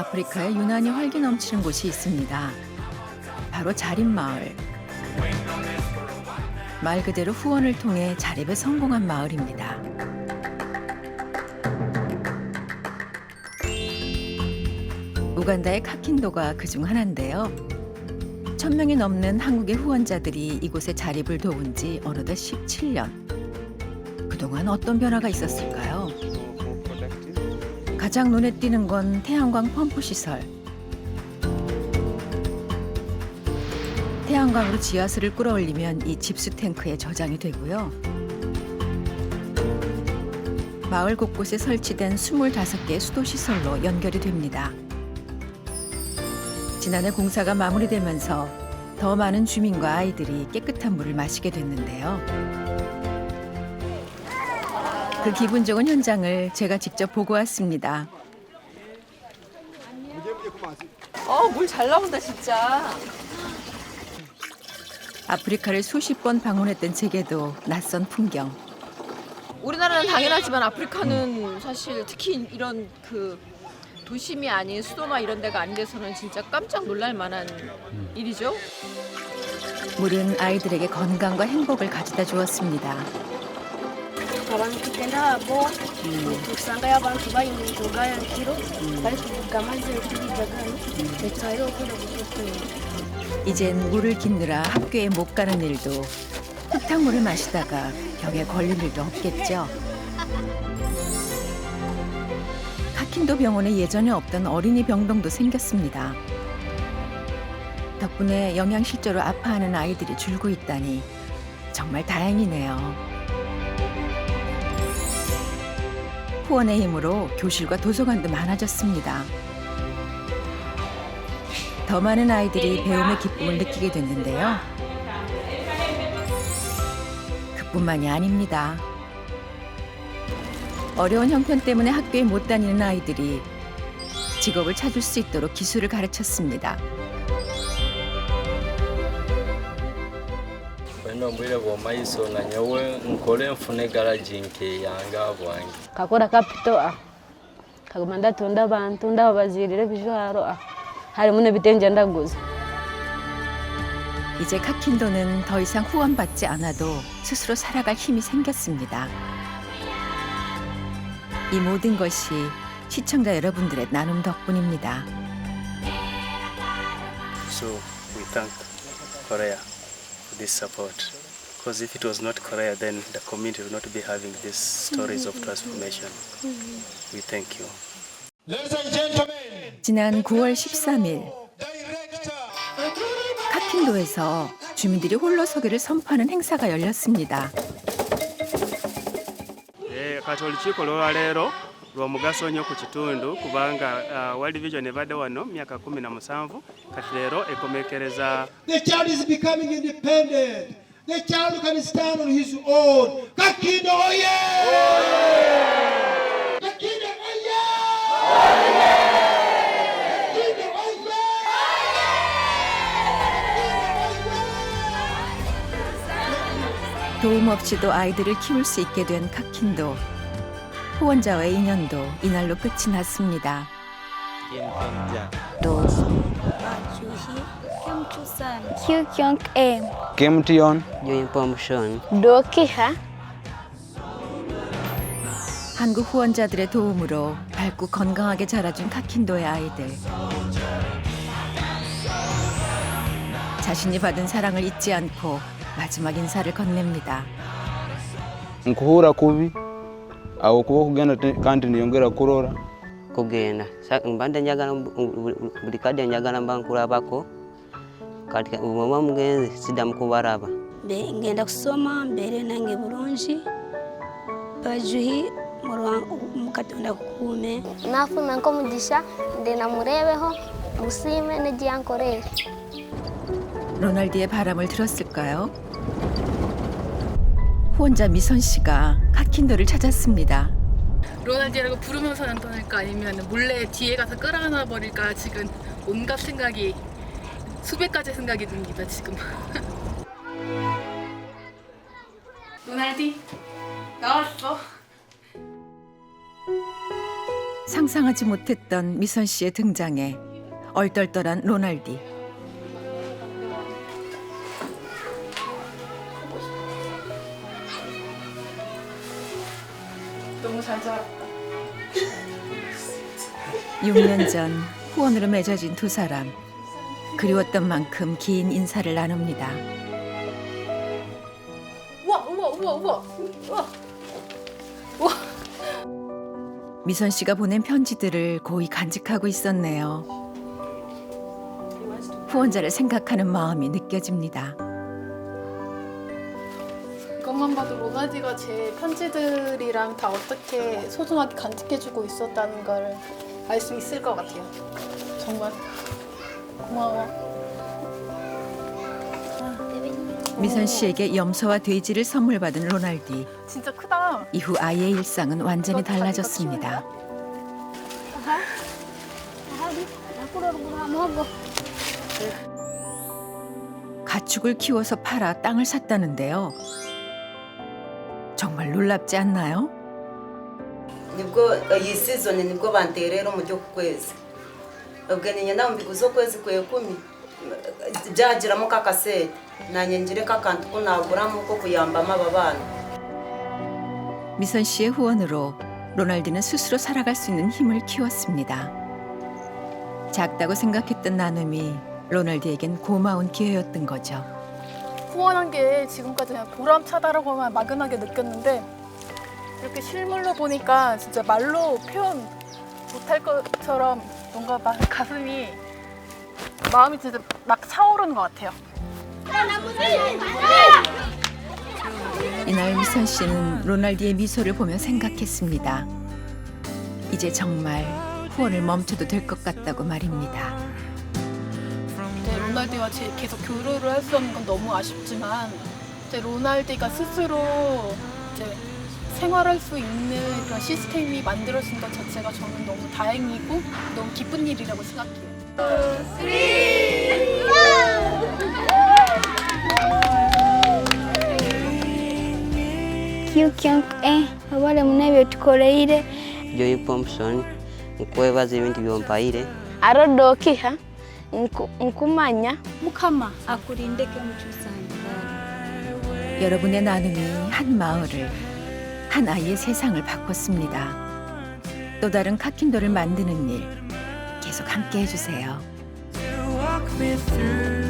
아프리카에 유난히 활기 넘치는 곳이 있습니다. 바로 자립마을. 말 그대로 후원을 통해 자립에 성공한 마을입니다. 우간다의 카킨도가 그중 하나인데요. 천 명이 넘는 한국의 후원자들이 이곳에 자립을 도운 지 어느덧 17년. 그동안 어떤 변화가 있었을까요? 가장 눈에 띄는 건 태양광 펌프 시설. 태양광으로 지하수를 끌어올리면 이 집수 탱크에 저장이 되고요. 마을 곳곳에 설치된 25개의 수도 시설로 연결이 됩니다. 지난해 공사가 마무리되면서 더 많은 주민과 아이들이 깨끗한 물을 마시게 됐는데요. 그 기분 좋은 현장을 제가 직접 보고 왔습니다. 어, 물 잘 나온다 진짜. 아프리카를 수십 번 방문했던 제게도 낯선 풍경. 우리나라는 당연하지만 아프리카는 사실 특히 이런 그 도심이 아닌 수도나 이런 데가 아닌 데서는 진짜 깜짝 놀랄 만한 일이죠. 물은 아이들에게 건강과 행복을 가져다 주었습니다. Abantu tugenda abo tusangayo abantu bali mu ntoga ya nkiro bari kuvuga amazzi okubigagano ekitwalire okudda kututunya 이젠 물을 깃느라 학교에 못 가는 일도 흙탕물을 마시다가 병에 걸릴 일도 없겠죠. 카킨도 병원에 예전에 없던 어린이 병동도 생겼습니다. 덕분에 영양실조로 아파하는 아이들이 줄고 있다니 정말 다행이네요. 후원의 힘으로 교실과 도서관도 많아졌습니다. 더 많은 아이들이 배움의 기쁨을 느끼게 됐는데요. 그뿐만이 아닙니다. 어려운 형편 때문에 학교에 못 다니는 아이들이 직업을 찾을 수 있도록 기술을 가르쳤습니다. Bwena obwire bw'omaiso na nyowe nkole nfune garagi nke yange bwange kakora kapito a kaguma ndatunda abantu ndababazirira ebijwaro a harimu n'ebitengye ndaguza 이제 카킨도는 더 이상 후원받지 않아도 스스로 살아갈 힘이 생겼습니다. 이 모든 것이 시청자 여러분들의 나눔 덕분입니다. So we thank Korea this support. Because if it was not Korea, then the community would not be having these stories of transformation. We thank you. Ladies and gentlemen, 지난 9월 13일 director 카킨도에서 주민들이 홀로 서기를 선포하는 행사가 열렸습니다. Eh, kati olukiiko lwolwaleero lw'omugaso nnyo ku kitundu kubanga uh, World Vision ebadde wano myaka kumi na musanvu kati leero ekomekereza The child is becoming independent. The child can stand on his own. Kakindo oye! Kakindo oye! Kakindo oye! 도움 없이도 아이들을 키울 수 있게 된 카킨도. 후원자와의 인연도 이날로 끝이 났습니다. 한국 후원자들의 도움으로 밝고 건강하게 자라준 카킨도의 아이들. 자신이 받은 사랑을 잊지 않고 마지막 인사를 건넵니다. nkuhura kubi awo kuba okugenda kandi niyongera kurora kugenda mbadde njagala bu- bu- bu- buli kadde njagala mba nkulabako kati bweba mugenzi siddamu kubalaba Be- ngenda kusoma mbeere nange bulungi bajuhi mukatonda kukuume nafume nk'omugisha nde namurebeho musiime negiyankorere 로날드의 바람을 들었을까요? 후원자 미선 씨가 카 킨도를 찾았습니다. 로날디라고 부르면서 떠날까 아니면 몰래 뒤에 가서 끌어안아 버릴까 지금 온갖 생각이 수백 가지 생각이 듭니다 지금. 로날디 나왔어. 상상하지 못했던 미선 씨의 등장에 얼떨떨한 로날디. 너무 잘 자랐다. 6년 전 후원으로 맺어진 두 사람. 그리웠던 만큼 긴 인사를 나눕니다. 우와 우와 우와 우와 우와. 미선 씨가 보낸 편지들을 고이 간직하고 있었네요. 후원자를 생각하는 마음이 느껴집니다. 이것만 봐도 로나디가 제 편지들이랑 다 어떻게 소중하게 간직해주고 있었다는 걸 알 수 있을 것 같아요. 정말 고마워. 미선 씨에게 염소와 돼지를 선물 받은 로날디. 진짜 크다. 이후 아이의 일상은 완전히 달라졌습니다. 가축을 키워서 팔아 땅을 샀다는데요. 정말 놀랍지 않나요? nibwo iyi season nibwo banterera umujyi w'ukwezi ubwo nyina mbiguze ukwezi kwe kumi byagiramo kakasete nanjye ngire kakantu ko naguramo ko kuyambamo aba bana 미선 씨의 후원으로 로날디는 스스로 살아갈 수 있는 힘을 키웠습니다. 작다고 생각했던 나눔이 로날디에겐 고마운 기회였던 거죠. 후원한 게 지금까지 그냥 보람차다라고만 막연하게 느꼈는데 이렇게 실물로 보니까 진짜 말로 표현 못할 것처럼 뭔가 막 가슴이 마음이 진짜 막 차오르는 것 같아요. 이날 미선 씨는 로날디의 미소를 보며 생각했습니다. 이제 정말 후원을 멈춰도 될 것 같다고 말입니다. 로날디와 제 계속 교류를 할 수 없는 건 너무 아쉽지만 이제 로날디가 스스로 이제 생활할 수 있는 그런 시스템이 만들어진 것 자체가 저는 너무 다행이고 너무 기쁜 일이라고 생각해요. kiukianke abale munebyo tukoleire Joy Thompson nkwebaza ebintu byompaire arodokiha nkumanya mukama akulindeke mukyusanga 여러분의 나눔이 한 마을을, 한 아이의 세상을 바꿨습니다. 또 다른 카킨도를 만드는 일 계속 함께 해주세요. walk me through